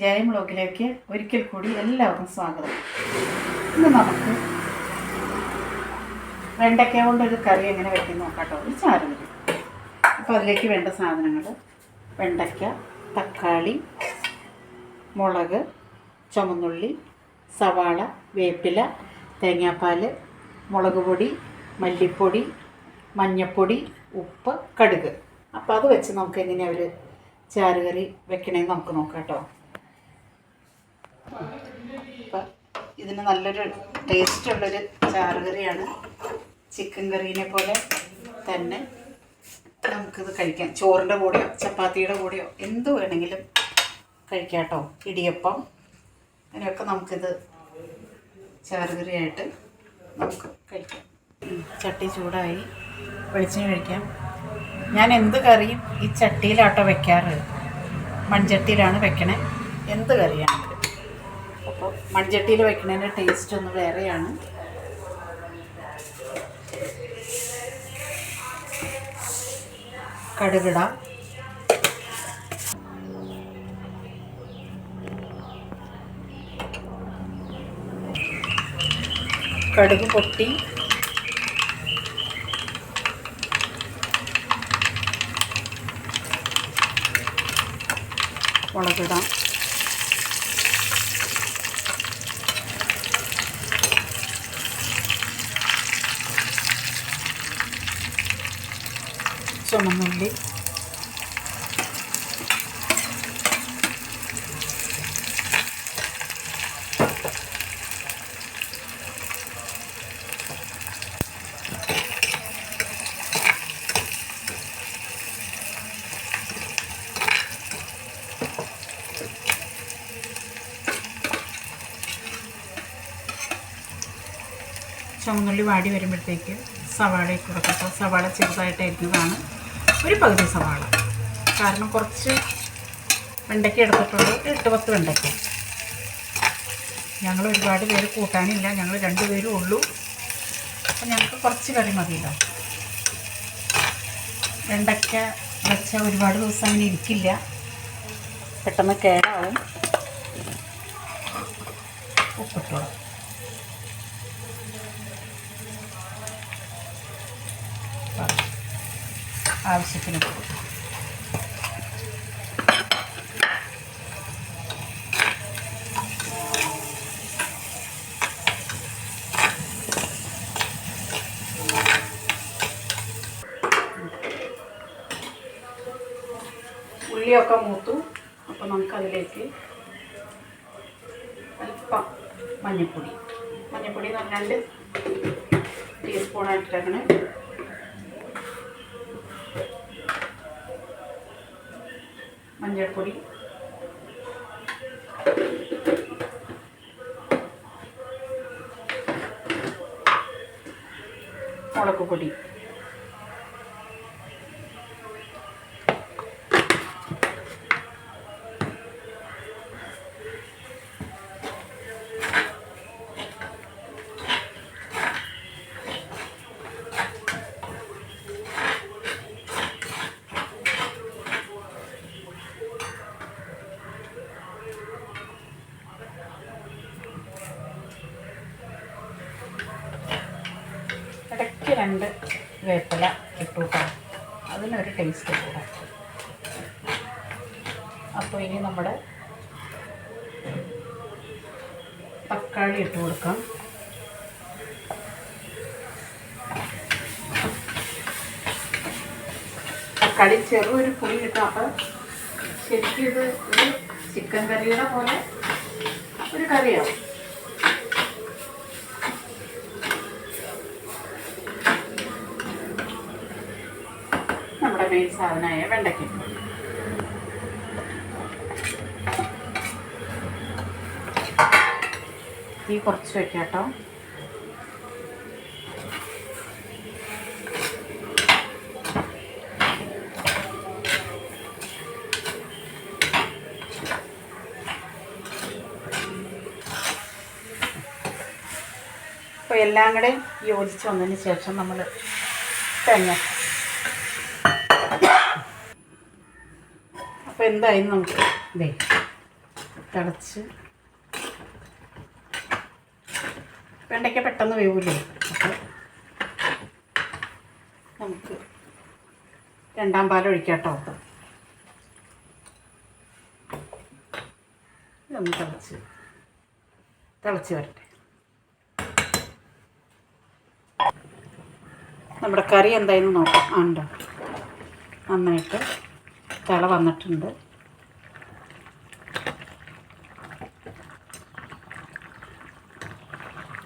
ജയം ബ്ലോഗിലേക്ക് ഒരിക്കൽ കൂടി എല്ലാവർക്കും സ്വാഗതം. ഇന്ന് നമുക്ക് വെണ്ടയ്ക്ക കൊണ്ടൊരു കറി എങ്ങനെ വെക്കുന്ന നോക്കാട്ടോ. ഒരു ചാറ് അപ്പോൾ അതിലേക്ക് വേണ്ട സാധനങ്ങൾ. വെണ്ടയ്ക്ക തക്കാളി മുളക് ചുമന്നുള്ളി സവാള വേപ്പില തേങ്ങാപ്പാൽ മുളക് പൊടി മല്ലിപ്പൊടി മഞ്ഞൾപ്പൊടി ഉപ്പ് കടുക്. അപ്പോൾ അത് വെച്ച് നമുക്ക് എങ്ങനെയാണ് ഒരു ചാറുകറി വെക്കണമെന്ന് നമുക്ക് നോക്കാം കേട്ടോ അപ്പം ഇതിന് നല്ലൊരു ടേസ്റ്റുള്ളൊരു ചാറുകറിയാണ്. ചിക്കൻ കറീനെ പോലെ തന്നെ നമുക്കിത് കഴിക്കാം. ചോറിന്റെ കൂടെയോ ചപ്പാത്തിയുടെ കൂടെയോ എന്ത് വേണമെങ്കിലും കഴിക്കാം കേട്ടോ ഇടിയപ്പം അങ്ങനെയൊക്കെ നമുക്കിത് ചാറുകറിയായിട്ട് നമുക്ക് കഴിക്കാം. ചട്ടി ചൂടായി വെളിച്ചെണ്ണ കഴിക്കാം ഞാൻ എന്ത് കറിയും ഈ ചട്ടിയിലാട്ടോ വെക്കാറ്. മൺചട്ടിയിലാണ് വെക്കണേ. എന്ത് കറിയാണെങ്കിലും അപ്പോൾ മൺചട്ടിയിൽ വയ്ക്കുന്നതിന്റെ ടേസ്റ്റ് ഒന്ന് വേറെയാണ്. കടുകിടാം. കടുക് പൊട്ടി. മുളകിടാം. ചുമന്നുള്ളി ചുമന്നുള്ളി വാടി വരുമ്പോഴത്തേക്ക് സവാള ഇട്ട് കൊടുക്കട്ടോ സവാള ചെറുതായിട്ട് അരിഞ്ഞതാണ് ഒരു പകുതി സവാള. കാരണം കുറച്ച് വെണ്ടയ്ക്ക എടുത്തിട്ടുള്ളൂ എട്ട് പത്ത് വെണ്ടയ്ക്ക. ഞങ്ങൾ ഒരുപാട് പേര് കൂട്ടാനില്ല. ഞങ്ങൾ രണ്ടുപേരും ഉള്ളൂ. അപ്പം ഞങ്ങൾക്ക് കുറച്ച് കറി മതിയല്ലോ. വെണ്ടയ്ക്ക വെച്ച ഒരുപാട് ദിവസം അങ്ങനെ ഇരിക്കില്ല. പെട്ടെന്ന് കേടാവും. ഉപ്പിട്ടോളാം. ആവശ്യത്തിന്. ഉള്ളിയൊക്കെ മൂത്തു അപ്പോൾ നമുക്കതിലേക്ക് അല്പം മഞ്ഞൾപ്പൊടി മഞ്ഞൾപ്പൊടി എന്ന് പറഞ്ഞാൽ ടീസ്പൂണായിട്ടിട്ടേക്കണേ മഞ്ഞൾപ്പൊടി. മുളക് പൊടി. ഇടയ്ക്ക് രണ്ട് വേപ്പില ഇട്ടുകൂട്ടാം അതിനൊരു ടേസ്റ്റ് കൂടാം. അപ്പോൾ ഇനി നമ്മുടെ തക്കാളി ഇട്ട് കൊടുക്കാം. തക്കാളി ചെറിയൊരു പുളി കിട്ടും അപ്പം ശരിക്കും ഇത് ഒരു ചിക്കൻ കറിയുടെ പോലെ ഒരു കറിയാവും നമ്മുടെ മെയിൻ സാധനമായ വെണ്ടയ്ക്ക. തീ കുറച്ച് വെക്കാം കേട്ടോ അപ്പോൾ എല്ലാം കൂടെ യോജിച്ച് വന്നതിന് ശേഷം നമ്മൾ തേങ്ങ അപ്പോൾ എന്തായാലും നമുക്ക് ഇതേ തിളച്ച് വെണ്ടയ്ക്ക പെട്ടെന്ന് വേവില്ലേ അപ്പോൾ നമുക്ക് രണ്ടാം പാൽ ഒഴിക്കാം കേട്ടോ ഇതൊന്ന് തിളച്ച്. തിളച്ച് വരട്ടെ. നമ്മുടെ കറി എന്തായാലും നോക്കാം. ഉണ്ടോ? നന്നായിട്ട് തിള വന്നിട്ടുണ്ട്.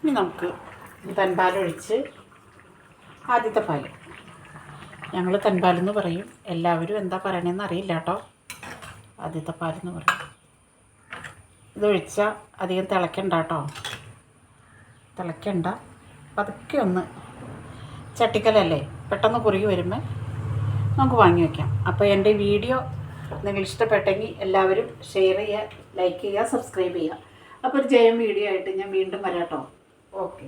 ഇനി നമുക്ക് തൻപാലൊഴിച്ച് ആദ്യത്തെ പാൽ ഞങ്ങൾ തൻപാലെന്ന് പറയും. എല്ലാവരും എന്താ പറയണതെന്ന് അറിയില്ല കേട്ടോ. ആദ്യത്തെ പാലെന്ന് പറയും. ഇതൊഴിച്ചാൽ അധികം തിളക്കണ്ട കേട്ടോ. തിളക്കണ്ട. പതുക്കെ ഒന്ന് ചട്ടിക്കലല്ലേ? പെട്ടെന്ന് കുറുകി വരുമ്പോൾ നമുക്ക് വാങ്ങി വയ്ക്കാം അപ്പോൾ എന്റെ വീഡിയോ നിങ്ങൾ ഇഷ്ടപ്പെട്ടെങ്കിൽ എല്ലാവരും ഷെയർ ചെയ്യുക ലൈക്ക് ചെയ്യുക സബ്സ്ക്രൈബ് ചെയ്യുക. അപ്പോൾ ഒരു ജയം വീഡിയോ ആയിട്ട് ഞാൻ വീണ്ടും വരാട്ടോ ഓക്കെ